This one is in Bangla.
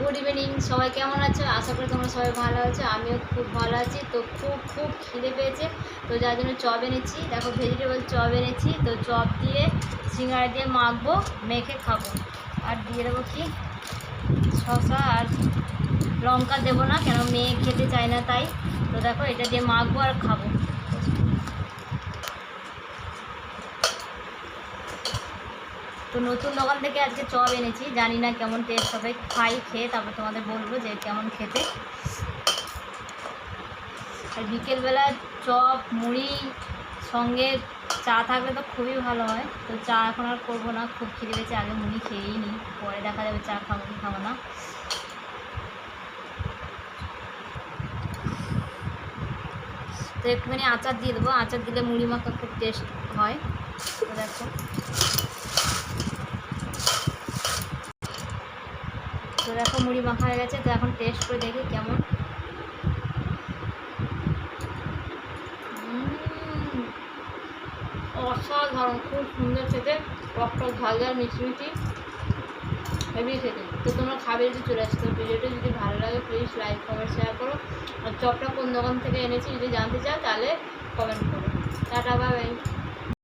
গুড ইভিনিং সবাই কেমন আছো? আশা করি তোমরা সবাই ভালো আছো, আমিও খুব ভালো আছি। তো খুব খুব খিদে পেয়েছে, তো যার জন্য চপ এনেছি। দেখো ভেজিটেবল চপ এনেছি, তো চপ দিয়ে সিঙ্গারা দিয়ে মাখবো, মেখে খাব। আর দিয়ে দেবো কি? শসা আর লঙ্কা দেবো না, কেন মেয়ে খেতে চায় না তাই। তো দেখো এটা দিয়ে মাখবো আর খাব। তো নতুন দোকান থেকে আজকে চপ এনেছি। জানি না কেমন টেস্ট হবে খাই, খেয়ে তারপর তোমাদের বলব যে কেমন খেতে। আর বিকেলবেলা চপ, মুড়ি, সঙ্গে চা থাকলে তো খুবই ভালো হয়। তো চা এখন আর করব না, খুব খিদে পেয়েছে, আগে মুড়ি খেয়েই নিই পরে দেখা যাবে চা খাব কি খাব না। তো একটুখানি আচার দিয়ে দেবো। আচার দিলে মুড়ি মাখা খুব টেস্ট হয়। তো দেখো। তো দেখো, মুড়ি মাখা হয়ে গেছে, তো এখন টেস্ট করে দেখি কেমন। অসাধারণ, খুব সুন্দর খেতে। টক টক মিষ্টি হেভি খেতে। তো তোমরা খাবে যদি চলে আসতো ভিডিওটা যদি ভালো লাগে প্লিজ লাইক কমেন্ট শেয়ার করো। আর চপটা কোন দোকান থেকে এনেছি, যদি জানতে চাও, তাহলে কমেন্ট করো। Tata bye